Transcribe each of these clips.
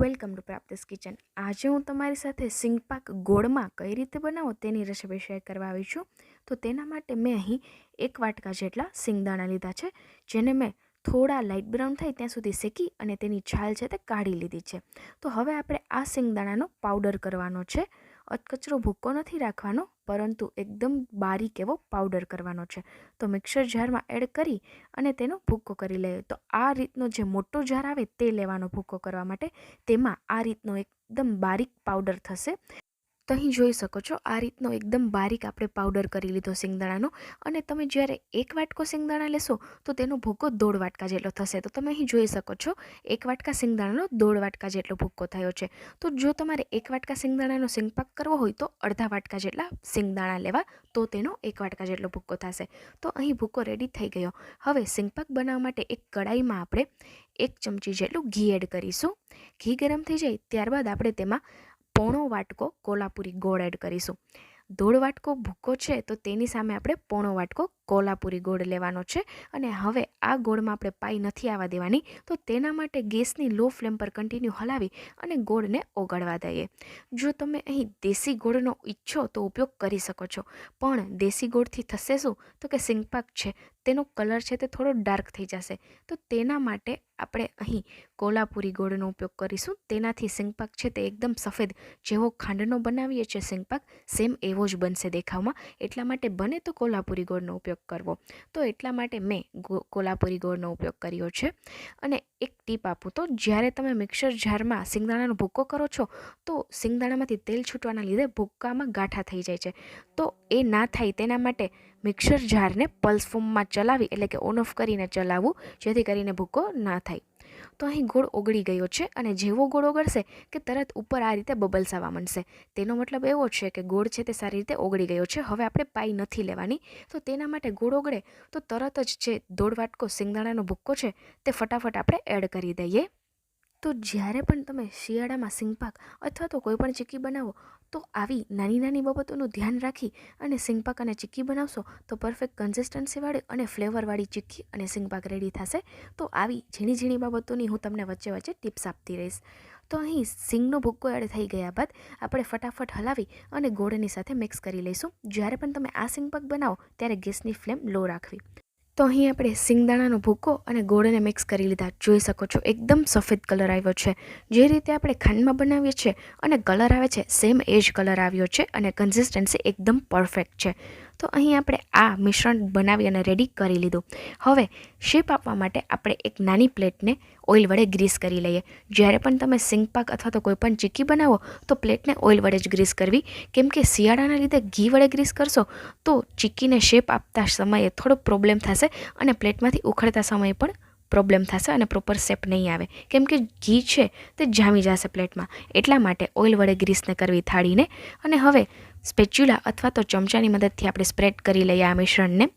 Welcome to પ્રાપ્તિસ kitchen. આજે હું તમારી સાથે સિંગપાક ગોળમાં કઈ રીતે બનાવો તેની રેસીપી શેર કરવા આવી છું. તો તેના માટે મેં અહીં એક વાટકા જેટલા સિંગદાણા લીધા છે, જેને મેં થોડા લાઇટ બ્રાઉન થાય ત્યાં સુધી શેકી અને તેની છાલ છે તે કાઢી લીધી છે. તો હવે આપણે આ સિંગદાણાનો પાવડર કરવાનો છે. અધકચરો ભૂકો નથી રાખવાનો, પરંતુ એકદમ બારીક એવો પાવડર કરવાનો છે. તો મિક્સર જારમાં એડ કરી અને તેનો ભૂકો કરી લઈએ તો આ રીતનો જે મોટો જાર આવે તે લેવાનો ભૂકો કરવા માટે તેમાં આ રીતનો એકદમ બારીક પાવડર થશે. તો અહીં જોઈ શકો છો, આ રીતનો એકદમ બારીક આપણે પાવડર કરી લીધો સિંગદાણાનો અને તમે જ્યારે એક વાટકો સિંગદાણા લેશો, તો તેનો ભૂકો દોઢ વાટકા જેટલો થશે. તો તમે અહીં જોઈ શકો છો, એક વાટકા સિંગદાણાનો દોઢ વાટકા જેટલો ભૂકો થયો છે. તો જો તમારે એક વાટકા સિંગદાણાનો સિંગપાક કરવો હોય, તો અડધા વાટકા જેટલા સિંગદાણા લેવા, તો તેનો એક વાટકા જેટલો ભૂકો થશે. તો અહીં ભૂકો રેડી થઈ ગયો. હવે સિંગપાક બનાવવા માટે એક કડાઈમાં આપણે એક ચમચી જેટલું ઘી એડ કરીશું. ઘી ગરમ થઈ જાય, ત્યારબાદ આપણે તેમાં પોણો વાટકો કોલ્હાપુરી ગોળ એડ કરીશું. દોઢ વાટકો ભૂકો છે તો તેની સામે આપણે પોણો વાટકો કોલ્હાપુરી ગોળ લેવાનો છે અને હવે આ ગોળમાં આપણે પાઈ નથી આવવા દેવાની તો તેના માટે ગેસની લો ફ્લેમ પર કન્ટિન્યુ હલાવી અને ગોળને ઓગાળવા દઈએ. જો તમે અહીં દેશી ગોળનો ઈચ્છો તો ઉપયોગ કરી શકો છો. પણ દેશી ગોળથી થશે શું? તો કે સિંગપાક છે. તેનો કલર છે તે થોડો ડાર્ક થઈ જશે. તો તેના માટે આપણે અહીં કોલ્હાપુરી ગોળનો ઉપયોગ કરીશું. તેનાથી સિંગપાક છે તે એકદમ સફેદ જેવો ખાંડનો બનાવીએ છીએ સિંગપાક સેમ એવો જ બનશે દેખાવમાં. એટલા માટે બને તો કોલ્હાપુરી ગોળનો ઉપયોગ કરવો. તો એટલા માટે મેં કોલ્હાપુરી ગોળનો ઉપયોગ કર્યો છે. અને એક ટીપ આપું તો, જ્યારે તમે મિક્સર જારમાં સિંગદાણાનો ભૂકો કરો છો, તો સિંગદાણામાંથી તેલ છૂટવાના લીધે ભૂક્કામાં ગાંઠા થઈ જાય છે. તો એ ના થાય તેના માટે મિક્સર જારને પલ્સ ફોર્મમાં ચલાવી એટલે કે ઓન ઓફ કરીને ચલાવવું, જેથી કરીને ભૂકો ના થાય. તો અહીં ગોળ ઓગળી ગયો છે અને જેવો ગોળ ઓગળશે કે તરત ઉપર આ રીતે બબલ્સ આવવા માંડશે. તેનો મતલબ એવો છે કે ગોળ છે તે સારી રીતે ઓગળી ગયો છે. હવે આપણે પાઈ નથી લેવાની. તો તેના માટે ગોળ ઓગળે તો તરત જ જે દોઢ વાટકો સિંગદાણાનો ભૂક્કો છે તે ફટાફટ આપણે એડ કરી દઈએ. તો જ્યારે પણ તમે શિયાળામાં સિંગપાક અથવા તો કોઈ પણ ચીક્કી બનાવો તો આવી નાની નાની બાબતોનું ધ્યાન રાખી અને સિંગપાક અને ચીક્કી બનાવશો તો પરફેક્ટ કન્સિસ્ટન્સીવાળી અને ફ્લેવરવાળી ચીક્કી અને સિંગપાક રેડી થશે. તો આવી ઝીણી ઝીણી બાબતોની હું તમને વચ્ચે વચ્ચે ટિપ્સ આપતી રહીશ. તો અહીં સિંગનો ભૂક્કો એડ થઈ ગયા બાદ આપણે ફટાફટ હલાવી અને ગોળની સાથે મિક્સ કરી લઈશું. જ્યારે પણ તમે આ સિંગપાક બનાવો ત્યારે ગેસની ફ્લેમ લો રાખવી. તો અહીં આપણે સિંગદાણાનો ભૂકો અને ગોળને મિક્સ કરી લીધા. જોઈ શકો છો, એકદમ સફેદ કલર આવ્યો છે. જે રીતે આપણે ખાંડમાં બનાવીએ છીએ અને કલર આવે છે સેમ એ જ કલર આવ્યો છે અને કન્સિસ્ટન્સી એકદમ પરફેક્ટ છે. તો અહીં આપણે આ મિશ્રણ બનાવી અને રેડી કરી લીધું. હવે શેપ આપવા માટે આપણે એક નાની પ્લેટને ઓઇલ વડે ગ્રીસ કરી લઈએ. જ્યારે પણ તમે સિંગપાક અથવા તો કોઈપણ ચીકી બનાવો, તો પ્લેટને ઓઇલ વડે જ ગ્રીસ કરવી. કેમ કે શિયાળાના લીધે ઘી વડે ગ્રીસ કરશો, તો ચીક્કીને શેપ આપતા સમયે થોડો પ્રોબ્લેમ થશે અને પ્લેટમાંથી ઉખડતા સમયે પણ પ્રોબ્લેમ થશે અને પ્રોપર શેપ નહીં આવે. કેમ કે ઘી છે તે જામી જશે પ્લેટમાં. એટલા માટે ઓઇલ વડે ગ્રીસને કરવી થાળીને. અને હવે સ્પેચ્યુલા અથવા તો ચમચાની મદદથી આપણે સ્પ્રેડ કરી લઈએ આ મિશ્રણને.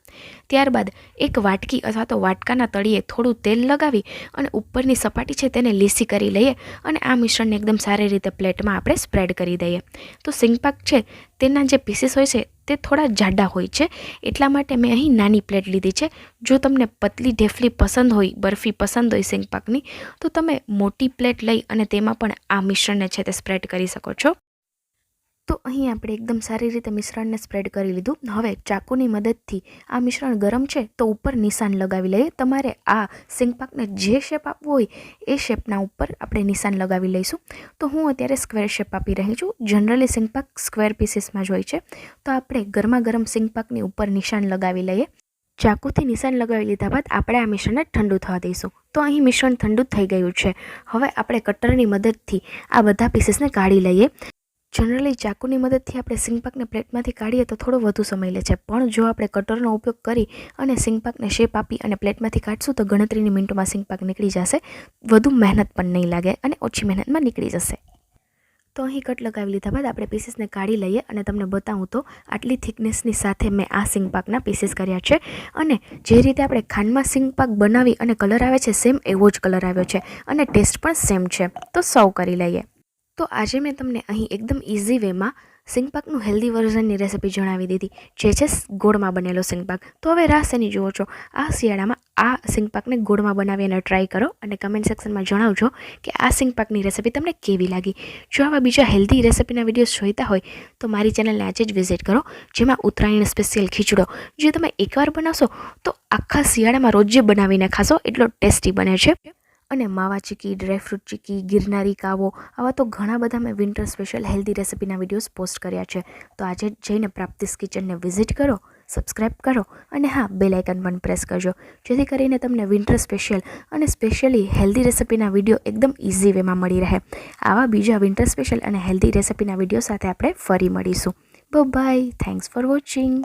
ત્યારબાદ એક વાટકી અથવા તો વાટકાના તળિયે થોડું તેલ લગાવી અને ઉપરની સપાટી છે તેને લીસી કરી લઈએ અને આ મિશ્રણને એકદમ સારી રીતે પ્લેટમાં આપણે સ્પ્રેડ કરી દઈએ. તો સિંગપાક છે, તેના જે પીસીસ હોય છે, તે થોડા જાડા હોય છે. એટલા માટે મેં અહીં નાની પ્લેટ લીધી છે. જો તમને પતલી ઢેફલી પસંદ હોય, બરફી પસંદ હોય સિંગપાકની, તો તમે મોટી પ્લેટ લઈ અને તેમાં પણ આ મિશ્રણને છે તે સ્પ્રેડ કરી શકો છો. તો અહીં આપણે એકદમ સારી રીતે મિશ્રણને સ્પ્રેડ કરી લીધું. હવે ચાકુની મદદથી આ મિશ્રણ ગરમ છે તો ઉપર નિશાન લગાવી લઈએ. તમારે આ સિંગપાકને જે શેપ આપવો હોય એ શેપના ઉપર આપણે નિશાન લગાવી લઈશું. તો હું અત્યારે સ્ક્વેર શેપ આપી રહી છું. જનરલી સિંગપાક સ્ક્વેર પીસીસમાં જ હોય છે. તો આપણે ગરમા ગરમ સિંગપાકની ઉપર નિશાન લગાવી લઈએ. ચાકુથી નિશાન લગાવી લીધા બાદ આપણે આ મિશ્રણને ઠંડુ થવા દઈશું. તો અહીં મિશ્રણ ઠંડુ થઈ ગયું છે. હવે આપણે કટરની મદદથી આ બધા પીસીસને કાઢી લઈએ. જનરલી ચાકુની મદદથી આપણે સિંગપાકને પ્લેટમાંથી કાઢીએ તો થોડો વધુ સમય લે છે. પણ જો આપણે કટરનો ઉપયોગ કરી અને સિંગપાકને શેપ આપી અને પ્લેટમાંથી કાઢશું તો ગણતરીની મિનિટોમાં સિંગપાક નીકળી જશે. વધુ મહેનત પણ નહીં લાગે અને ઓછી મહેનતમાં નીકળી જશે. તો અહીં કટ લગાવી લીધા બાદ આપણે પીસીસને કાઢી લઈએ અને તમને બતાવું તો આટલી થિકનેસની સાથે મેં આ સિંગપાકના પીસીસ કર્યા છે. અને જે રીતે આપણે ખાંડમાં સિંગપાક બનાવી અને કલર આવે છે, સેમ એવો જ કલર આવ્યો છે અને ટેસ્ટ પણ સેમ છે. તો સર્વ કરી લઈએ. તો આજે મેં તમને અહીં એકદમ ઇઝી વેમાં સિંગપાકનું હેલ્ધી વર્ઝનની રેસિપી જણાવી દીધી. જે છે ગોળમાં બનેલો સિંગપાક. તો હવે રાહ શેની જુઓ છો? આ શિયાળામાં આ સિંગપાકને ગોળમાં બનાવી અને ટ્રાય કરો અને કમેન્ટ સેક્શનમાં જણાવજો કે આ સિંગપાકની રેસિપી તમને કેવી લાગી. જો આવા બીજા હેલ્ધી રેસિપીના વિડીયોઝ જોઈતા હોય, તો મારી ચેનલને આજે જ વિઝિટ કરો, જેમાં ઉત્તરાયણ સ્પેશિયલ ખીચડો. જે તમે એકવાર બનાવશો, તો આખા શિયાળામાં રોજે બનાવીને ખાશો, એટલો ટેસ્ટી બને છે. અને માવા ચીકી ડ્રાયફ્રૂટ ચીકી, ગિરનારી કાવો, આવા તો ઘણા બધા મેં વિન્ટર સ્પેશિયલ હેલ્ધી રેસિપીના વિડીયોઝ પોસ્ટ કર્યા છે. તો આજે જઈને પ્રાપ્તિસ કિચનને વિઝિટ કરો સબસ્ક્રાઈબ કરો અને હા બેલ આઇકન પણ પ્રેસ કરજો. જેથી કરીને તમને વિન્ટર સ્પેશિયલ અને સ્પેશિયલી હેલ્ધી રેસિપીના વીડિયો એકદમ ઇઝી વેમાં મળી રહે. આવા બીજા વિન્ટર સ્પેશિયલ અને હેલ્ધી રેસિપીના વીડિયો સાથે આપણે ફરી મળીશું. By thanks for watching